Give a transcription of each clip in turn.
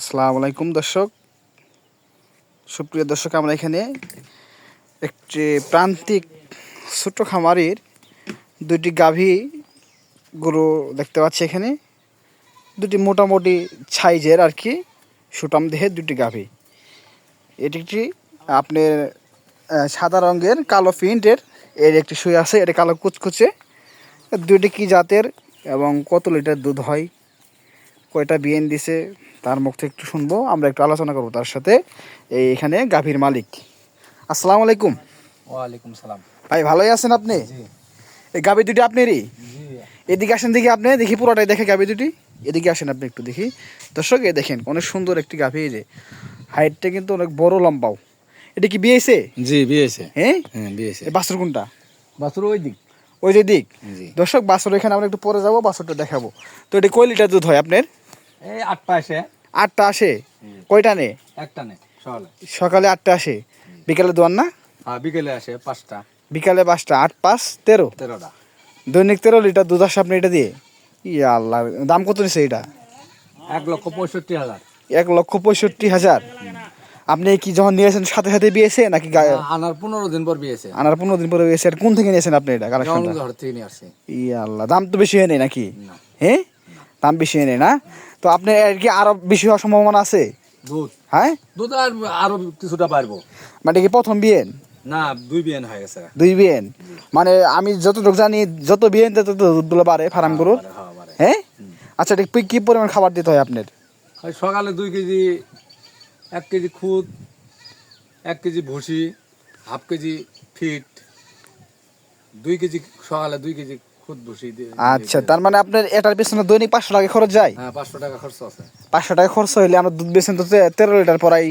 আসসালামু আলাইকুম দর্শক। সুপ্রিয় দর্শক, আমরা এখানে একটি প্রান্তিক ছোট্ট খামারির দুটি গাভী গরু দেখতে পাচ্ছি এখানে। দুটি মোটামুটি সাইজের আর কি সুটাম দেহের দুটি গাভী। এটি একটি আপনার সাদা রঙের কালো প্রিন্টের, এর একটি শুয়ে আছে, এটা কালো কুচকুচে। দুইটি কি জাতের এবং কত লিটার দুধ হয়? কয়টা বিয়েন দিছে? তার মুখ থেকে একটু শুনব আমরা একটু আলোচনা করব তার সাথে। এই এখানে গাভীর মালিক। আসসালামু আলাইকুম। ওয়ালাইকুম সালাম। ভাই ভালোই আছেন আপনি? এই গাভী দুটি আপনারই? এদিকে আসেন দেখি আপনি দেখি পুরোটাই দেখে গাভী দুটি। এদিকে আসেন আপনি একটু দেখি। দর্শক এ দেখেন অনেক সুন্দর একটি গাভী এই যে। হাইটটা কিন্তু অনেক বড় লম্বাও। এটা কি বিয়েছে জি বিয়েছে হ্যাঁ? হ্যাঁ বিয়েছে বাছুর কোনটা? বাছুর ওই দিক। ওই যে দিক। দর্শক বাছুর এখানে আমরা একটু পরে যাব বাছুরটা দেখাবো। তো এটা কয় লিটার দুধ হয় আপনার? এই আটটা এসে আটটা আসে? কয়টা নে? একটা নে সকালে। সকালে আটটা আসে। বিকালে দোয়ান না? হ্যাঁ বিকেলে আসে পাঁচটা। বিকালে পাঁচটা আট পাঁচ তেরো? তেরোটা। দৈনিক তেরো লিটার দুধ আসে আপনি এটা দিয়ে? ইয়া আল্লাহ দাম কত নিছে এটা? এক লক্ষ পঁয়ষট্টি হাজার। এক লক্ষ পঁয়ষট্টি হাজার। আপনি কি যখন নিয়েছেন সাথে সাথে বিয়েছে নাকি আনার পনেরো দিন পর বিয়েছে। আনার পনেরো দিন পর বিয়েছে। আর কোন থেকে নিয়েছেন আপনি এটা কালেকশনটা ঘর থেকে নিয়ে আসছি। ইয়া আল্লাহ দাম তো বেশি হয় নাই নাকি? হ্যাঁ? দাম বেশি নাই না? তো আপনি আর কি আরও বেশি হওয়ার সম্ভাবনা আছে? দুধ। হ্যাঁ? দুধ আর আরও কিছুটা পারব মানে কি প্রথম বিয়েন? না দুই বিয়ান হয়ে গেছে। দুই বিয়েন? মানে আমি যতটুকু জানি যত বিয়েন তত দুধগুলো বাড়ে ফার্ম গরুর। হ্যাঁ, হ্যাঁ। হ্যাঁ? আচ্ছা এটা কি- পরিমাণ খাবার দিতে হয় আপনার? সকালে দুই কেজি এক কেজি খুদ এক কেজি ভুসি হাফ কেজি ফিট দুই কেজি সকালে দুই কেজি আচ্ছা তার মানে আপনার এটার পেছনে দৈনিক পাঁচশো টাকা খরচ যায়? হ্যাঁ পাঁচশো টাকা খরচ আছে। পাঁচশো টাকা খরচ হইলে আমরা দুধ বেছেন তো তেরো লিটার পরাই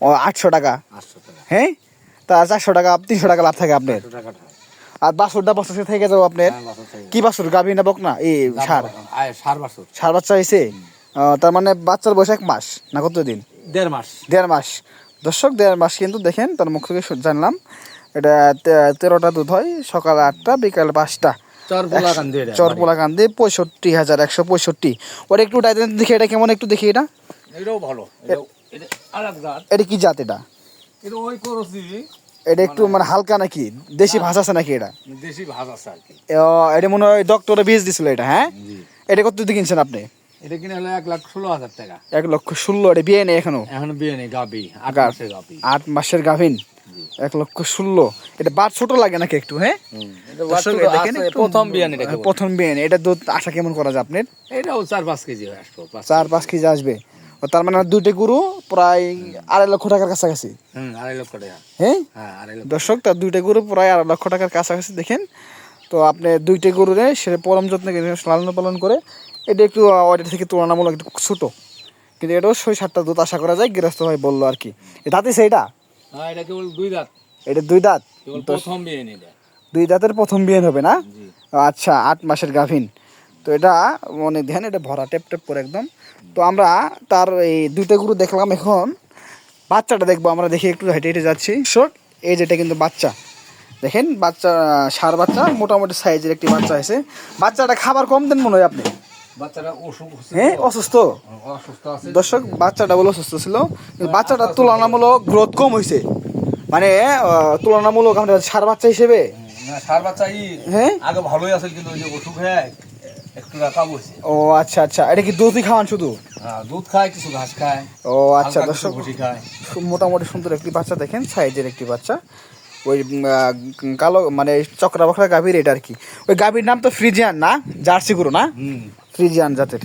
হ্যাঁ। আটশো টাকা। হ্যাঁ? তা চারশো টাকা তিনশো টাকা লাভ থাকে আপনার। আর বাছুরটা বছর থেকে যাব আপনার? হ্যাঁ। কি বাছুর গাভী না বক না এই সার। সার বাচ্চা হয়েছে তার মানে বাচ্চার বয়স এক মাস না কত দিন দেড় মাস। দেড় মাস। দর্শক দেড় মাস কিন্তু দেখেন তার মুখ থেকে জানলাম। এটা তেরোটা দুধ হয় সকাল আটটা বিকাল পাঁচটা। চরপোলা কান্দে পঁয়ষট্টি হাজার একশো পঁয়ষট্টি। ওটা একটু দেখি এটা কেমন একটু দেখি এটা? এটাও ভালো এটা কি জাত এটা? এটা একটু মানে হালকা নাকি? দেশি ভাষা আছে নাকি এটা? দেশি ভাজ আছে আর কি। এটা মনে হয় ডক্টরে বীজ দিছিল এটা হ্যাঁ? এটা কত দিয়ে কিনছেন আপনি? এটা কিনে হলো এক লাখ ষোলো হাজার টাকা। এক লক্ষ ষোলো এটা বিয়ে নেই এখনও? এখন বিয়ে নেই গাবি আট মাসের গাবি আট মাসের গাভিন। এক লক্ষ ষোলো। এটা বাট ছোট লাগে নাকি একটু হ্যাঁ? এটা প্রথম বিয়ান এটা। প্রথম বিয়ে এটা দুধ আশা কেমন করা যায় আপনার? এটাও চার পাঁচ কেজি হয়ে আসব চার পাঁচ কেজি আসবে। তার মানে দুইটা গরু প্রায় আড়াই লক্ষ টাকার কাছাকাছি। আড়াই লক্ষ টাকা। হ্যাঁ? হ্যাঁ দর্শক তার দুইটা গরু প্রায় আড়াই লক্ষ টাকার কাছাকাছি দেখেন। তো আপনি দুইটা গরুরে সেটা পরম যত্নে লালন পালন করে এটা একটু ওইটা থেকে তুলনামূলক একটু ছোট। কিন্তু এটাও ছয় সাতটা দুধ আশা করা যায় গৃহস্থ ভাই বলল আর কি। দাঁতে সেইটা হ্যাঁ এটা কেবল দুই দাঁত। এটা দুই দাঁত? প্রথম বিয়ে এটা দুই দাঁতের প্রথম বিয়ে হবে না? আচ্ছা আট মাসের গাভিন তো এটা মনে ধ্যান এটা ভরা টেপ টেপ করে একদম। তো আমরা তার এই দুইটা গরু দেখলাম এখন। বাচ্চাটা দেখব আমরা দেখি একটু হেঁটে হেঁটে যাচ্ছি। শোক এই যেটা কিন্তু বাচ্চা। দেখেন বাচ্চা সার বাচ্চা মোটামুটি সাইজের একটি বাচ্চা আছে। বাচ্চাটা খাবার কম দেন মনে হয় আপনি? হ্যাঁ অসুস্থ। দর্শক বাচ্চাটা বলে অসুস্থ ছিল কিন্তু বাচ্চাটার তুলনামূলক গ্রোথ কম হয়েছে মানে তুলনামূলক আমরা সার বাচ্চা হিসেবে। সার বাচ্চা হ্যাঁ? আগে ভালোই আছে কিন্তু ওই যে অসুখ হয়ে একটু রাখা বসে ও আচ্ছা আচ্ছা। এটা কি দুধই খাওয়ান শুধু? হ্যাঁ দুধ খায় কিছু ঘাস খায়। ও আচ্ছা দর্শক খায়। মোটামুটি সুন্দর একটি বাচ্চা দেখেন সাইজের একটি বাচ্চা। ওই কালো মানে চক্রা বকরা গাভীর এটা আর কি। ওই গাভীর নাম তো ফ্রিজিয়ান না? জার্সি গুরু না? হুম ফ্রিজিয়ান জাতের